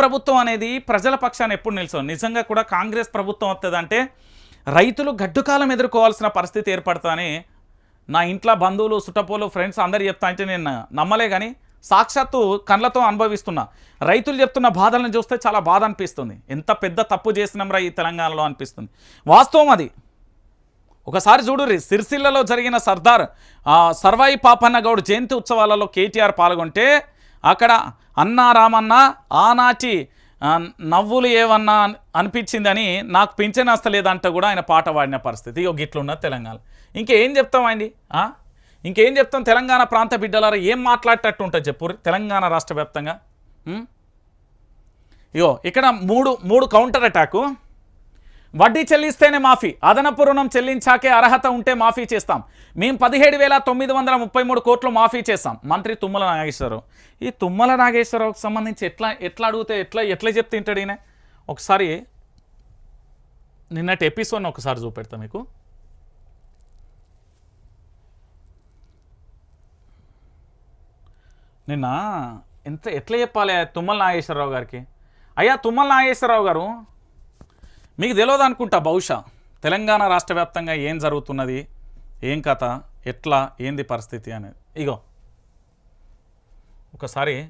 ప్రభుత్వం అనేది ప్రజల పక్షాన్ని ఎప్పుడు నిలుస్తుంది? నిజంగా కూడా కాంగ్రెస్ ప్రభుత్వం వస్తుందంటే రైతులు గడ్డుకాలం ఎదుర్కోవాల్సిన పరిస్థితి ఏర్పడుతుందని నా ఇంట్లో బంధువులు సుట్టపోలు ఫ్రెండ్స్ అందరు చెప్తా అంటే నేను నమ్మలే కానీ సాక్షాత్తు కళ్ళతో అనుభవిస్తున్నా. రైతులు చెప్తున్న బాధలను చూస్తే చాలా బాధ అనిపిస్తుంది. ఎంత పెద్ద తప్పు చేసినాంరా ఈ తెలంగాణలో అనిపిస్తుంది. వాస్తవం అది. ఒకసారి చూడుర్రి సిరిసిల్లలో జరిగిన సర్దార్ సర్వాయి పాపన్న గౌడ్ జయంతి ఉత్సవాలలో కేటీఆర్ పాల్గొంటే అక్కడ అన్నా రామన్న ఆనాటి నవ్వులు ఏవన్నా అనిపించిందని నాకు పింఛన్ వస్తలేదంట కూడా ఆయన పాట పాడిన పరిస్థితి. ఇక గిట్లున్న తెలంగాణ. ఇంకేం చెప్తామండి ఇంకేం చెప్తాం తెలంగాణ ప్రాంత బిడ్డలారా? ఏం మాట్లాడేటట్టు ఉంటుంది చెప్పు తెలంగాణ రాష్ట్ర వ్యాప్తంగా? ఇగో ఇక్కడ మూడు మూడు కౌంటర్ అటాకు వడ్డీ చెల్లిస్తేనే మాఫీ. అదనపు రుణం చెల్లించాకే అర్హత ఉంటే మాఫీ చేస్తాం. మేము పదిహేడు వేల తొమ్మిది వందల ముప్పై మూడు కోట్లు మాఫీ చేస్తాం. మంత్రి తుమ్మల నాగేశ్వరరావు. ఈ తుమ్మల నాగేశ్వరరావుకి సంబంధించి ఎట్లా ఎట్లా అడిగితే ఎట్లా ఎట్లా చెప్తే తింటాడు ఈయన? ఒకసారి నిన్నటి ఎపిసోడ్ని ఒకసారి చూపెడతా మీకు. నిన్న ఎంత ఎట్లా చెప్పాలి తుమ్మల నాగేశ్వరరావు గారికి? అయ్యా తుమ్మల నాగేశ్వరరావు గారు మీకు తెలియదు అనుకుంటా బహుశా. తెలంగాణ రాష్ట్ర వ్యాప్తంగా ఏం జరుగుతున్నది? ఏం కథ? ఎట్లా? ఏంది పరిస్థితి అనేది ఇగో. ఒకసారి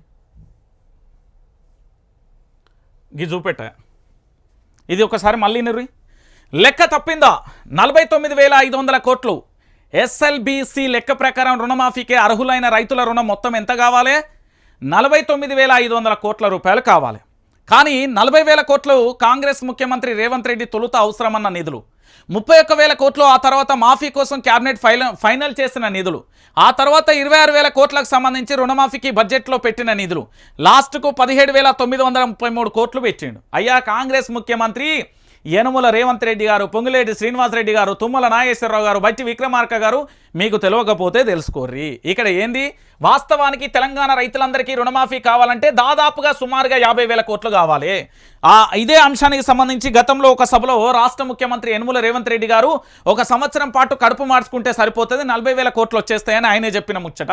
ఇది చూపెట్టా. ఇది ఒకసారి మళ్ళీ నిర్రి. లెక్క తప్పిందా? నలభై తొమ్మిది వేల ఐదు వందల కోట్లు. ఎస్ఎల్బిసి లెక్క ప్రకారం రుణమాఫీకి అర్హులైన రైతుల రుణం మొత్తం ఎంత కావాలి? నలభై తొమ్మిది వేల ఐదు వందల కోట్ల రూపాయలు కావాలి. కానీ నలభై వేల కోట్లు కాంగ్రెస్ ముఖ్యమంత్రి రేవంత్ రెడ్డి తొలుత అవసరమన్న నిధులు. ముప్పై ఒక్క వేల కోట్లు ఆ తర్వాత మాఫీ కోసం క్యాబినెట్ ఫైల్ ఫైనల్ చేసిన నిధులు. ఆ తర్వాత ఇరవై ఆరు వేల కోట్లకు సంబంధించి రుణమాఫీకి బడ్జెట్లో పెట్టిన నిధులు. లాస్ట్కు పదిహేడు వేల తొమ్మిది వందల ముప్పై మూడు కోట్లు పెట్టిండు. అయ్యా కాంగ్రెస్ ముఖ్యమంత్రి యనుమల రేవంత్ రెడ్డి గారు పొంగులేటి శ్రీనివాసరెడ్డి గారు తుమ్మల నాగేశ్వరరావు గారు బట్టి విక్రమార్క గారు మీకు తెలియకపోతే తెలుసుకోర్రి. ఇక్కడ ఏంది? వాస్తవానికి తెలంగాణ రైతులందరికీ రుణమాఫీ కావాలంటే దాదాపుగా సుమారుగా యాభై వేల కోట్లు కావాలి. ఆ ఇదే అంశానికి సంబంధించి గతంలో ఒక సభలో రాష్ట్ర ముఖ్యమంత్రి యనుమల రేవంత్ రెడ్డి గారు ఒక సంవత్సరం పాటు కడుపు మార్చుకుంటే సరిపోతుంది నలభై వేల కోట్లు వచ్చేస్తాయని ఆయనే చెప్పిన ముచ్చట.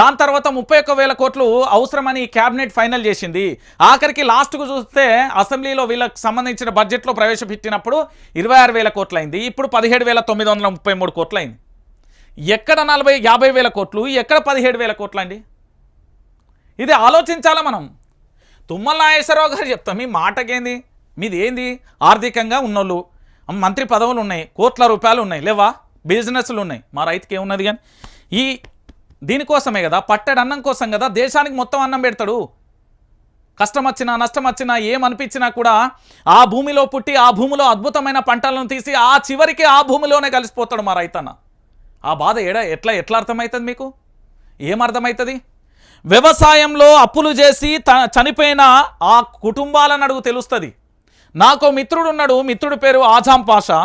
దాని తర్వాత ముప్పై ఒక్క వేల కోట్లు అవసరమని క్యాబినెట్ ఫైనల్ చేసింది. ఆఖరికి లాస్ట్కు చూస్తే అసెంబ్లీలో వీళ్ళకి సంబంధించిన బడ్జెట్లో ప్రవేశపెట్టినప్పుడు ఇరవై ఆరు వేల కోట్లయింది ఇప్పుడు పదిహేడు వేల తొమ్మిది వందల ముప్పై మూడు కోట్లయింది. ఎక్కడ నలభై యాభై వేల కోట్లు ఎక్కడ పదిహేడు వేల కోట్లు అండి? ఇది ఆలోచించాలా మనం? తుమ్మల నాగేశ్వరరావు గారు చెప్తాం మీ మాటకేంది? మీది ఏంది ఆర్థికంగా ఉన్నోళ్ళు మంత్రి పదవులు ఉన్నాయి కోట్ల రూపాయలు ఉన్నాయి లేవా? బిజినెస్లు ఉన్నాయి. మా రైతుకి ఏమున్నది కానీ? ఈ దీనికోసమే కదా పట్టెడు అన్నం కోసం కదా దేశానికి మొత్తం అన్నం పెడతాడు. కష్టం వచ్చినా నష్టం వచ్చినా ఏమనిపించినా కూడా ఆ భూమిలో పుట్టి ఆ భూమిలో అద్భుతమైన పంటలను తీసి ఆ చివరికి ఆ భూమిలోనే కలిసిపోతాడు మా రైతన్న. ఆ బాధ ఎడ ఎట్లా ఎట్లా అర్థమవుతుంది మీకు? ఏమర్థమవుతుంది వ్యవసాయంలో అప్పులు చేసి త చనిపోయిన ఆ కుటుంబాలను అడుగు తెలుస్తుంది. నాకు మిత్రుడు ఉన్నాడు మిత్రుడు పేరు ఆజాం పాషా.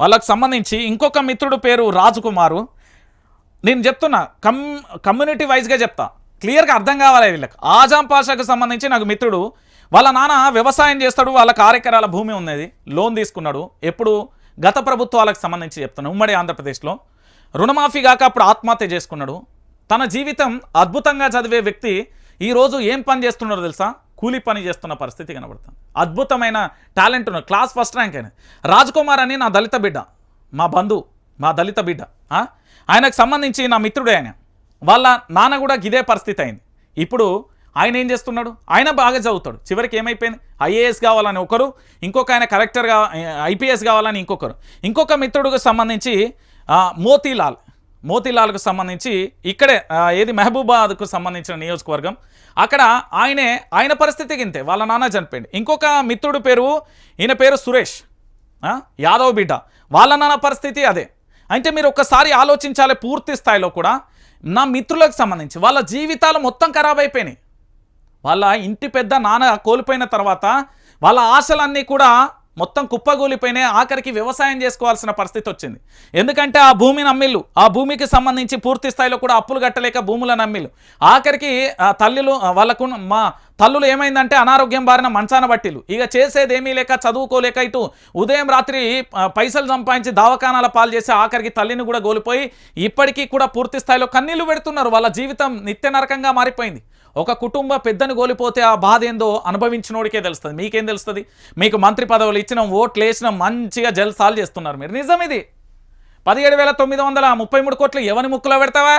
వాళ్ళకు సంబంధించి ఇంకొక మిత్రుడు పేరు రాజకుమారు. నేను చెప్తున్నా కమ్ కమ్యూనిటీ వైజ్గా చెప్తా. క్లియర్గా అర్థం కావాలి వీళ్ళకి. ఆజాం పాషాకు సంబంధించి నాకు మిత్రుడు. వాళ్ళ నాన్న వ్యవసాయం చేస్తాడు వాళ్ళ కార్యకరాల భూమి ఉన్నది లోన్ తీసుకున్నాడు. ఎప్పుడు గత ప్రభుత్వాలకు సంబంధించి చెప్తాను ఉమ్మడి ఆంధ్రప్రదేశ్లో రుణమాఫీ కాక అప్పుడు ఆత్మహత్య చేసుకున్నాడు. తన జీవితం అద్భుతంగా చదివే వ్యక్తి ఈరోజు ఏం పని చేస్తున్నాడో తెలుసా? కూలీ పని చేస్తున్న పరిస్థితి కనబడుతుంది. అద్భుతమైన టాలెంట్ ఉన్న క్లాస్ ఫస్ట్ ర్యాంక్ అయిన రాజ్ కుమార్ అని నా దళిత బిడ్డ మా బంధువు మా దళిత బిడ్డ ఆయనకు సంబంధించి నా మిత్రుడే ఆయన. వాళ్ళ నాన్న కూడా ఇదే పరిస్థితి అయింది. ఇప్పుడు ఆయన ఏం చేస్తున్నాడు? ఆయన బాగా చదువుతాడు. చివరికి ఏమైపోయింది? ఐఏఎస్ కావాలని ఒకరు ఇంకొక ఆయన కలెక్టర్ ఐపీఎస్ కావాలని ఇంకొకరు. ఇంకొక మిత్రుడికి సంబంధించి మోతీలాల్. మోతీలాల్కు సంబంధించి ఇక్కడే ఏది మహబూబాద్కు సంబంధించిన నియోజకవర్గం. అక్కడ ఆయనే ఆయన పరిస్థితికి ఇంతే. వాళ్ళ నాన్న చనిపోయింది ఇంకొక మిత్రుడు పేరు ఈయన పేరు సురేష్. యాదవ్ బిడ్డ. వాళ్ళ నాన్న పరిస్థితి అదే. అంటే మీరు ఒక్కసారి ఆలోచించాలి పూర్తి స్థాయిలో కూడా. నా మిత్రులకు సంబంధించి వాళ్ళ జీవితాలు మొత్తం ఖరాబ్ అయిపోయినాయి. వాళ్ళ ఇంటి పెద్ద నాన్న కోల్పోయిన తర్వాత వాళ్ళ ఆశలన్నీ కూడా మొత్తం కుప్పగూలిపోయినాయి ఆఖరికి వ్యవసాయం చేసుకోవాల్సిన పరిస్థితి వచ్చింది. ఎందుకంటే ఆ భూమిని అమ్మిళ్ళు ఆ భూమికి సంబంధించి పూర్తి స్థాయిలో కూడా అప్పులు కట్టలేక భూములను అమ్మిళ్ళు ఆఖరికి తల్లులు వాళ్ళకు మా తల్లులు ఏమైందంటే అనారోగ్యం బారిన మంచాన బట్టిలు ఇక చేసేది ఏమీ లేక చదువుకోలేక ఇటు ఉదయం రాత్రి పైసలు సంపాదించి దావకానాల పాలు చేసి ఆఖరికి తల్లిని కూడా కోల్పోయి ఇప్పటికీ కూడా పూర్తి స్థాయిలో కన్నీళ్ళు పెడుతున్నారు. వాళ్ళ జీవితం నిత్య నరకంగా మారిపోయింది. ఒక కుటుంబ పెద్దను కోల్పోతే ఆ బాధ ఏందో అనుభవించినోడికే తెలుస్తుంది. మీకేం తెలుస్తుంది? మీకు మంత్రి పదవులు ఇచ్చిన ఓట్లు వేసిన మంచిగా జల్సాలు చేస్తున్నారు మీరు. నిజం ఇది. పదిహేడు వేల తొమ్మిది వందల ముప్పై మూడు కోట్లు ఎవరి ముక్కులో పెడతావా?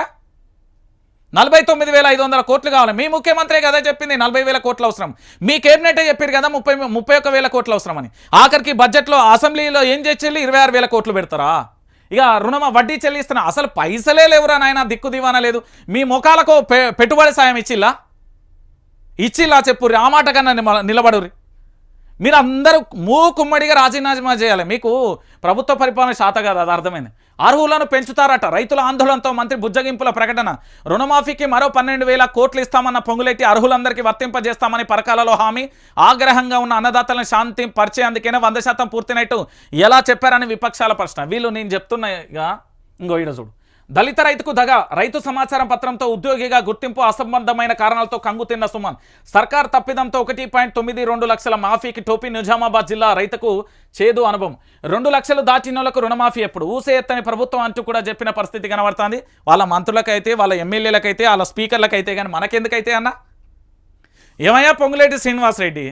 నలభై తొమ్మిది వేల ఐదు వందల కోట్లు కావాలి. మీ ముఖ్యమంత్రి కదా చెప్పింది నలభై వేల కోట్లు అవసరం. మీ కేబినెటే చెప్పారు కదా ముప్పై ముప్పై ఒక్క వేల కోట్లు అవసరమని. ఆఖరికి బడ్జెట్లో అసెంబ్లీలో ఏం చేసి ఇరవై ఆరు వేల కోట్లు పెడతారా? ఇక రుణమ వడ్డీ చెల్లిస్తున్నా అసలు పైసలే లేవురా నాయన దిక్కు దివానా లేదు. మీ ముఖాలకు పె పెట్టుబడి సాయం ఇచ్చిల్లా? ఇచ్చిలా చెప్పు ఆ మాట కన్నా నిమ- నిలబడుర్రి. మీరు అందరూ మూకుమ్మడిగా రాజీనామా చేయాలి. మీకు ప్రభుత్వ పరిపాలన శాత కాదు అది అర్థమైంది. అర్హులను పెంచుతారట. రైతుల ఆందోళనతో మంత్రి బుజ్జగింపుల ప్రకటన. రుణమాఫీకి మరో పన్నెండు వేల కోట్లు ఇస్తామన్న పొంగులెట్టి అర్హులందరికీ వర్తింపజేస్తామని పరకాలలో హామీ. ఆగ్రహంగా ఉన్న అన్నదాతలను శాంతి పరిచయందుకైనా వంద శాతం పూర్తినట్టు ఎలా చెప్పారని విపక్షాల ప్రశ్న. వీళ్ళు నేను చెప్తున్నా ఇంకో ఈడ చూడు. దళిత రైతుకు దగ రైతు సమాచారం పత్రంతో ఉద్యోగిగా గుర్తింపు అసంబద్ధమైన కారణాలతో కంగుతిన్న సుమన్. సర్కార్ తప్పిదంతో ఒకటి పాయింట్ తొమ్మిది రెండు లక్షల మాఫీకి టోపీ నిజామాబాద్ జిల్లా రైతుకు చేదు అనుభవం. రెండు లక్షలు దాటినోళ్ళకు రుణమాఫీ ఎప్పుడు? ఊసే ఎత్తని ప్రభుత్వం అంటూ కూడా చెప్పిన పరిస్థితి కనబడుతుంది. వాళ్ళ మంత్రులకైతే వాళ్ళ ఎమ్మెల్యేలకైతే వాళ్ళ స్పీకర్లకైతే కానీ మనకెందుకైతే అన్న? ఏమయ్యా పొంగులేటి శ్రీనివాసరెడ్డి?